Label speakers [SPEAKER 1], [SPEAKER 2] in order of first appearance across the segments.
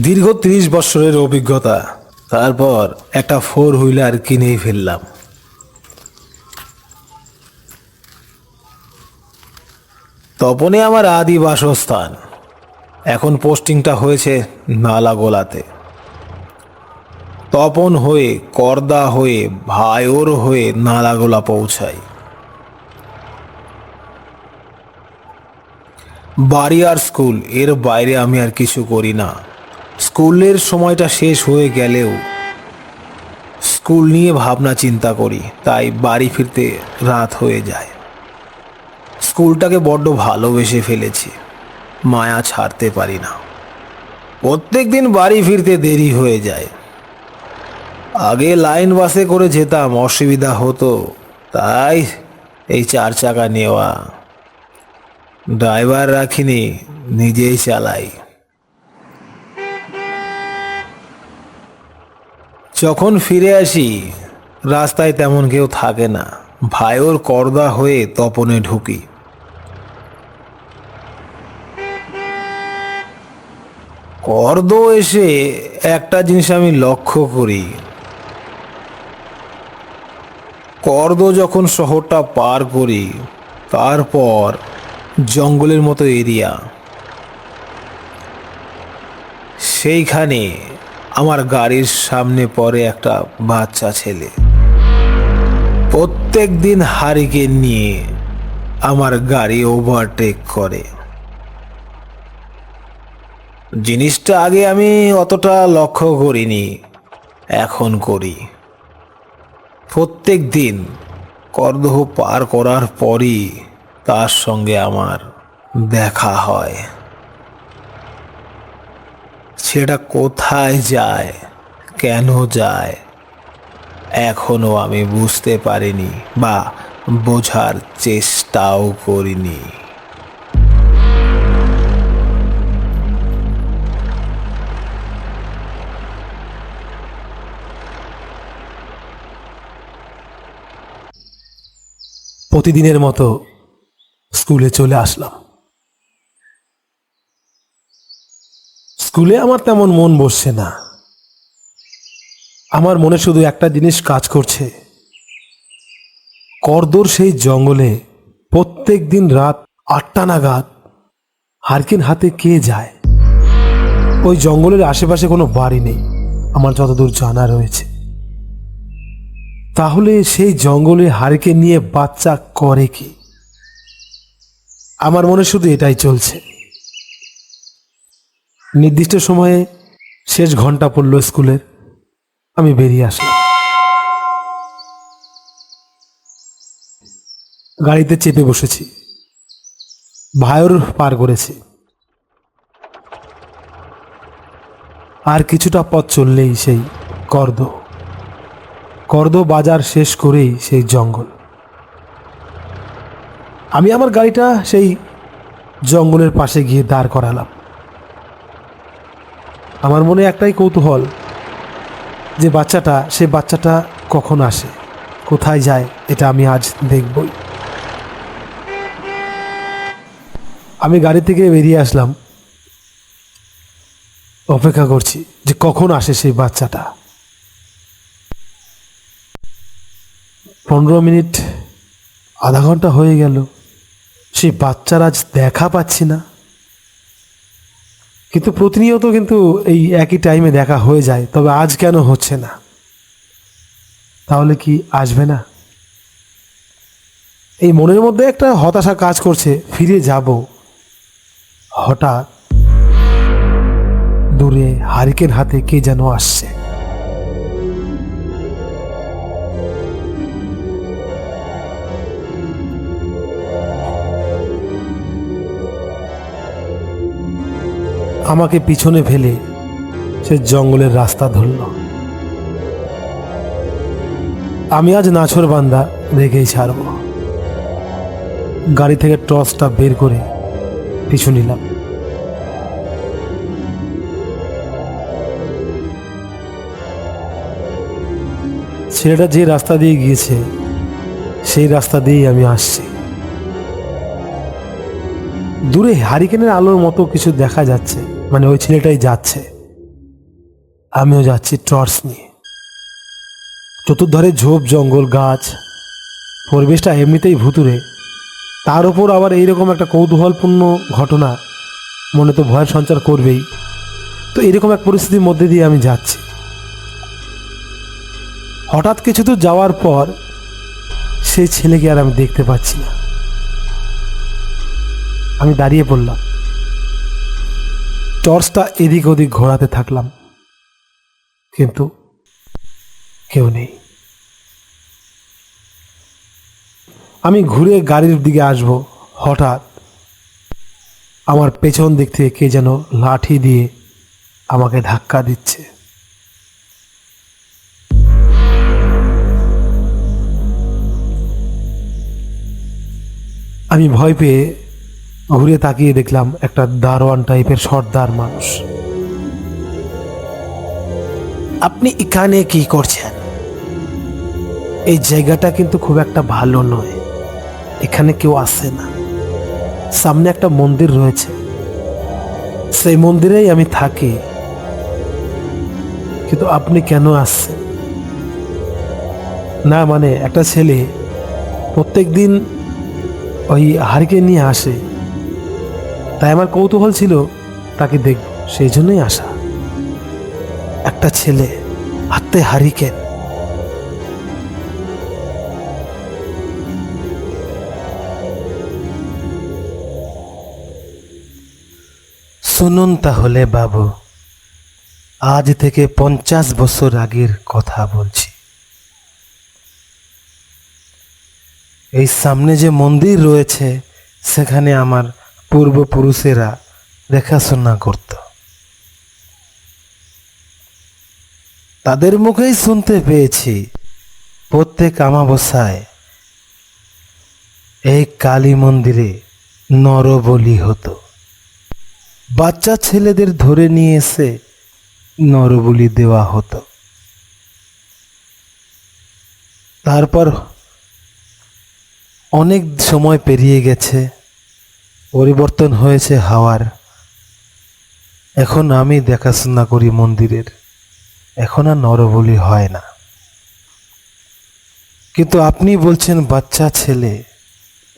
[SPEAKER 1] দীর্ঘ ত্রিশ বছরের অভিজ্ঞতা। তারপর একটা ফোর হুইলার কিনেই ফেললাম। তপনে আমার আদি বাসস্থান। এখন পোস্টিংটা হয়েছে নালাগোলাতে। তপন হয়ে, করদা হয়ে ভাইওর হয়ে নালাগোলা পৌঁছাই। বাড়ি আর স্কুল, এর বাইরে আমি আর কিছু করি না। স্কুলের সময়টা শেষ হয়ে গেলেও স্কুল নিয়ে ভাবনা চিন্তা করি, তাই বাড়ি ফিরতে রাত হয়ে যায়। স্কুলটাকে বড্ড ভালোবেসে ফেলেছি, মায়া ছাড়তে পারি না। প্রত্যেক দিন বাড়ি ফিরতে দেরি হয়ে যায়। আগে লাইন বাসে করে যেতাম, অসুবিধা হতো, তাই এই চার চাকা নেওয়া। ড্রাইভার রাখিনি, নিজেই চালাই। যখন ফিরে আসি, রাস্তায় তেমন কেউ থাকে না। ভাইওর করদা হয়ে তপনে ঢুকি। করদ এসে একটা জিনিস আমি লক্ষ্য করি। করদ যখন শহরটা পার করি, তারপর জঙ্গলের মতো এরিয়া। সেইখানে আমার গাড়ির সামনে পড়ে একটা বাচ্চা ছেলে। প্রত্যেক দিন হারিকেন নিয়ে আমার গাড়ি ওভারটেক করে। জিনিসটা আগে আমি অতটা লক্ষ্য করিনি, এখন করি। প্রত্যেক দিন করদহ পার করার পরই তার সঙ্গে আমার দেখা হয়। সেটা কোথায় যায়? কেন যায়? এখনও আমি বুঝতে পারিনি বা বোঝার চেষ্টাও করিনি। প্রতিদিনের মতো স্কুলে চলে আসলাম। স্কুলে আমার তেমন মন বসছে না। আমার মনে শুধু একটা জিনিস কাজ করছে। করদোর সেই জঙ্গলে প্রত্যেক দিন রাত আটটা নাগাদ হারকিন হাতে কে যায়? ওই জঙ্গলের আশেপাশে কোনো বাড়ি নেই, আমার যতদূর জানা রয়েছে। তাহলে সেই জঙ্গলে হারিকে নিয়ে বাচ্চা করে কি? আমার মনে শুধু এটাই চলছে। নির্দিষ্ট সময়ে শেষ ঘণ্টা পড়ল স্কুলের। আমি বেরিয়ে আসলাম। গাড়িতে চেপে বসেছি। ভায়র পার করেছি। আর কিছুটা পথ চললেই সেই কর্দ। কর্দ বাজার শেষ করেই সেই জঙ্গল। আমি আমার গাড়িটা সেই জঙ্গলের পাশে গিয়ে দাঁড় করালাম। আমার মনে একটাই কৌতূহল যে বাচ্চাটা, সে বাচ্চাটা কখন আসে? কোথায় যায়? এটা আমি আজ দেখবই। আমি গাড়ি থেকে বেরিয়ে আসলাম। অপেক্ষা করছি যে কখন আসে সেই বাচ্চাটা। পনেরো মিনিট, আধা ঘণ্টা হয়ে গেল। সেই বাচ্চার আজ দেখা পাচ্ছি না। কিন্তু প্রতিনিয়ত কিন্তু এই একই টাইমে দেখা হয়ে যায়, তবে আজ কেন হচ্ছে না? তাহলে কি আসবে না? এই মনের মধ্যে একটা হতাশা কাজ করছে, ফিরে যাব। হঠাৎ দূরে হারিকেন হাতে কে যেন আসছে। আমাকে পিছনে ফেলে সে জঙ্গলের রাস্তা ধরল। আমি আজ নাছর বান্দা রেখেই ছাড়ব। গাড়ি থেকে টর্চটা বের করে পিছু নিলাম। ছেলেটা যে রাস্তা দিয়ে গিয়েছে, সেই রাস্তা দিয়েই আমি আসছি। দূরে হারিকেনের আলোর মতো কিছু দেখা যাচ্ছে। মানে ওই ছেলেটাই যাচ্ছে। আমিও যাচ্ছি টর্চ নিয়ে। চতুর্ধারে ঝোপ, জঙ্গল, গাছ। পরিবেশটা এমনিতেই ভুতুরে তার উপর আবার এইরকম একটা কৌতূহলপূর্ণ ঘটনা মনে তো ভয়ের সঞ্চার করবেই। তো এরকম এক পরিস্থিতির মধ্যে দিয়ে আমি যাচ্ছি। হঠাৎ কিছু দূর যাওয়ার পর সেই ছেলেকে আর আমি দেখতে পাচ্ছি না। আমি দাঁড়িয়ে পড়লাম। টর্চটা এদিক ওদিক ঘোরাতে থাকলাম। কিন্তু কেউ নেই। আমি ঘুরে গাড়ির দিকে আসব, হঠাৎ আমার পেছন দিক থেকে কে যেন লাঠি দিয়ে আমাকে ধাক্কা দিচ্ছে। আমি ভয় পেয়ে ঘুরে তাকিয়ে দেখলাম একটা দারোয়ান টাইপের সর্দার মানুষ। আপনি এখানে কি করছেন? এই জায়গাটা কিন্তু খুব একটা ভালো নয়। এখানে কেউ আসে না। সামনে একটা মন্দির রয়েছে। সেই মন্দিরেই আমি থাকি। কিন্তু আপনি কেন আসছেন? না মানে একটা ছেলে প্রত্যেক দিন ওই হারিকে নিয়ে আসে। তাই আমার কৌতূহল ছিল তাকে দেখব সেই জন্যই আসা। একটা ছেলে হাতে হারিকেন শুনুন তাহলে বাবু, আজ থেকে পঞ্চাশ বছর আগের কথা বলছি। এই সামনে যে মন্দির রয়েছে, সেখানে আমার পূর্বপুরুষেরা দেখাশোনা করত। তাদের মুখেই শুনতে পেয়েছি, প্রত্যেক আমাবস্যায় এই কালী মন্দিরে নরবলি হতো। বাচ্চা ছেলেদের ধরে নিয়ে এসে নরবলি দেওয়া হতো। তারপর অনেক সময় পেরিয়ে গেছে। পরিবর্তন হয়েছে হাওয়ার। এখন আমি দেখাশোনা করি মন্দিরের। এখন আর নরবলি হয় না। কিন্তু আপনি বলছেন বাচ্চা ছেলে,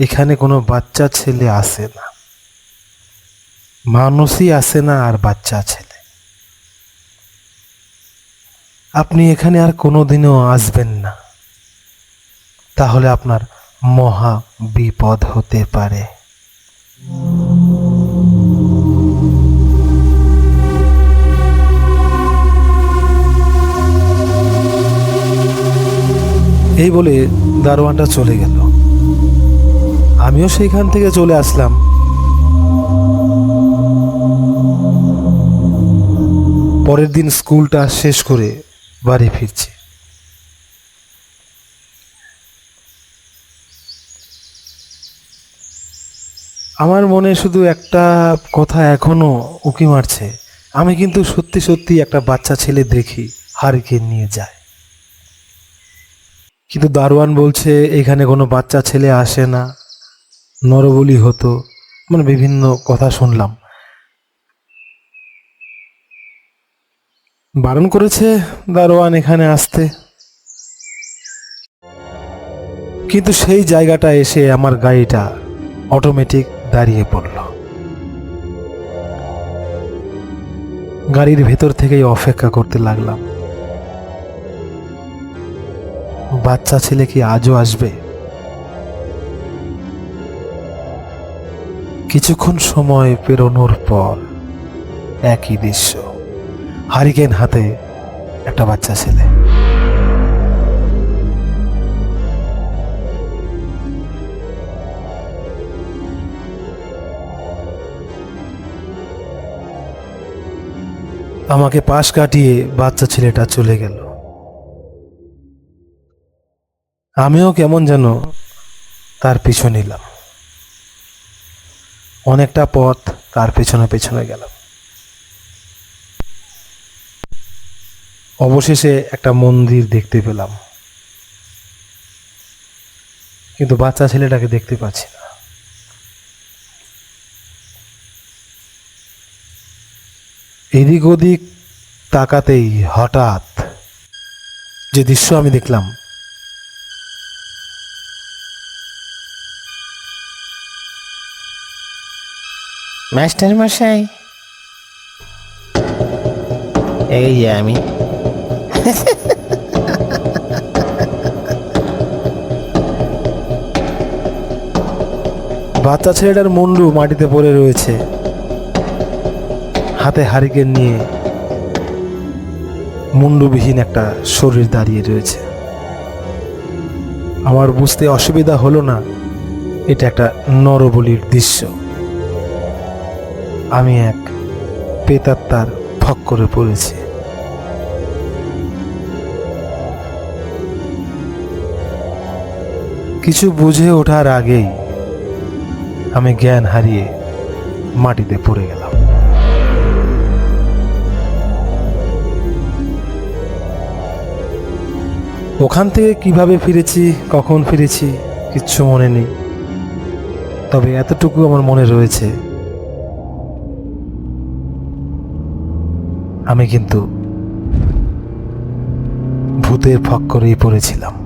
[SPEAKER 1] এখানে কোনো বাচ্চা ছেলে আসে না। মানুষই আসে না আর বাচ্চা ছেলে। আপনি এখানে আর কোনোদিনও আসবেন না। তাহলে আপনার মহা বিপদ হতে পারে। এই বলে দারোয়ানটা চলে গেল। আমিও সেইখান থেকে চলে আসলাম। পরের দিন স্কুলটা শেষ করে বাড়ি ফিরছি। আমার মনে শুধু একটা কথা এখনও উকি মারছে। আমি কিন্তু সত্যি সত্যি একটা বাচ্চা ছেলে দেখি হারিকে নিয়ে যায়। কিন্তু দারোয়ান বলছে, এখানে কোনো বাচ্চা ছেলে আসে না। নরবলি হতো। মানে বিভিন্ন কথা শুনলাম। বারণ করেছে দারোয়ান এখানে আসতে। কিন্তু সেই জায়গাটা এসে আমার গাড়িটা অটোমেটিক দাঁড়িয়ে পড়ল। গাড়ির ভেতর থেকেই অপেক্ষা করতে লাগলাম। বাচ্চা ছেলে কি আজও আসবে? কিছুক্ষণ সময় পেরোনোর পর একই দৃশ্য। হারিকেন হাতে একটা বাচ্চা ছেলে। আমাকে পাশ কাটিয়ে বাচ্চা ছেলেটা চলে গেল। আমিও কেমন যেন তার পিছু নিলাম। অনেকটা পথ তার পেছনে পেছনে গেলাম। অবশেষে একটা মন্দির দেখতে পেলাম। কিন্তু বাচ্চা ছেলেটাকে দেখতে পাচ্ছি এদিক ওদিক তাকাতেই হঠাৎ যে দৃশ্য আমি দেখলাম।
[SPEAKER 2] মাস্টার মশাই। এই যে আমি।
[SPEAKER 1] বাচ্চা ছেলেটার মুন্ডু মাটিতে পড়ে রয়েছে। হাতে হারিকেন নিয়ে মুন্ডুবিহীন একটা শরীর দাঁড়িয়ে রয়েছে। আমার বুঝতে অসুবিধা হলো না, এটা একটা নরবলির দৃশ্য। আমি এক পেতাত্তার ফক করে পড়েছি। কিছু বুঝে ওঠার আগেই আমি জ্ঞান হারিয়ে মাটিতে পড়ে গেলাম। ওখান থেকে কীভাবে ফিরেছি, কখন ফিরেছি, কিচ্ছু মনে নেই। তবে এতটুকু আমার মনে রয়েছে। আমি কিন্তু ভূতের ফক্করেই পড়েছিলাম।